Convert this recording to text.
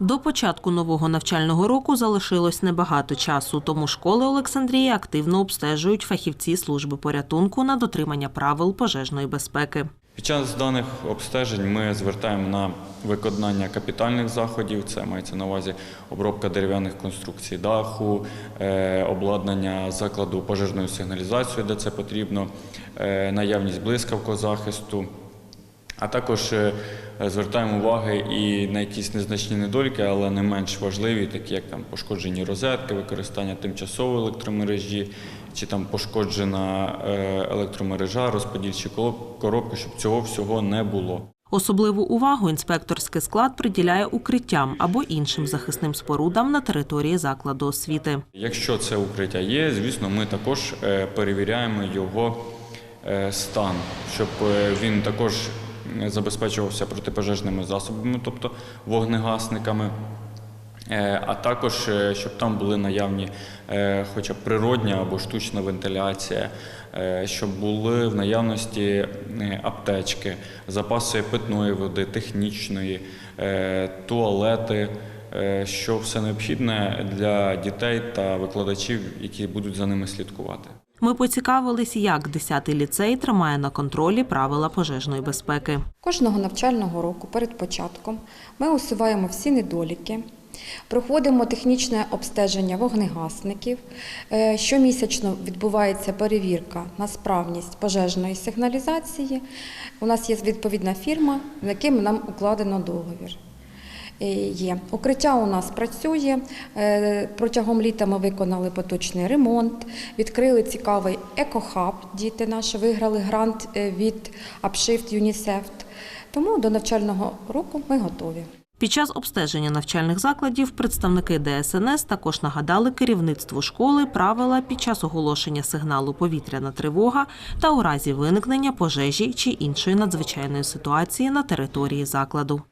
До початку нового навчального року залишилось небагато часу, тому школи Олександрії активно обстежують фахівці служби порятунку на дотримання правил пожежної безпеки. Під час даних обстежень ми звертаємо на виконання капітальних заходів. Це мається на увазі обробка дерев'яних конструкцій даху, е, обладнання закладу пожежною сигналізацією, де це потрібно, е, наявність блискавкового захисту. А також е, звертаємо уваги і на якісь незначні недоліки, але не менш важливі, такі як там пошкоджені розетки, використання тимчасової електромережі, чи там пошкоджена е, електромережа, розподільчі коробки, щоб цього всього не було. Особливу увагу інспекторський склад приділяє укриттям або іншим захисним спорудам на території закладу освіти. Якщо це укриття є, звісно, ми також е, перевіряємо його стан, щоб він також забезпечувався протипожежними засобами, тобто вогнегасниками. Е, А також е, щоб там були наявні е, хоча б природня або штучна вентиляція, щоб були в наявності аптечки, запаси питної води, технічної, туалети, що все необхідне для дітей та викладачів, які будуть за ними слідкувати. Ми поцікавились, як 10-й ліцей тримає на контролі правила пожежної безпеки. Кожного навчального року перед початком ми усуваємо всі недоліки, проходимо технічне обстеження вогнегасників. Е, Щомісячно відбувається перевірка на справність пожежної сигналізації. У нас є відповідна фірма, з яким нам укладено договір. Е, Є укриття у нас працює. Е, Протягом літа ми виконали поточний ремонт, відкрили цікавий екохаб. Діти наші виграли грант е, від Upshift UNICEF. Тому до навчального року ми готові. Під час обстеження навчальних закладів представники ДСНС також нагадали керівництву школи правила під час оголошення сигналу повітряна тривога та у разі виникнення пожежі чи іншої надзвичайної ситуації на території закладу.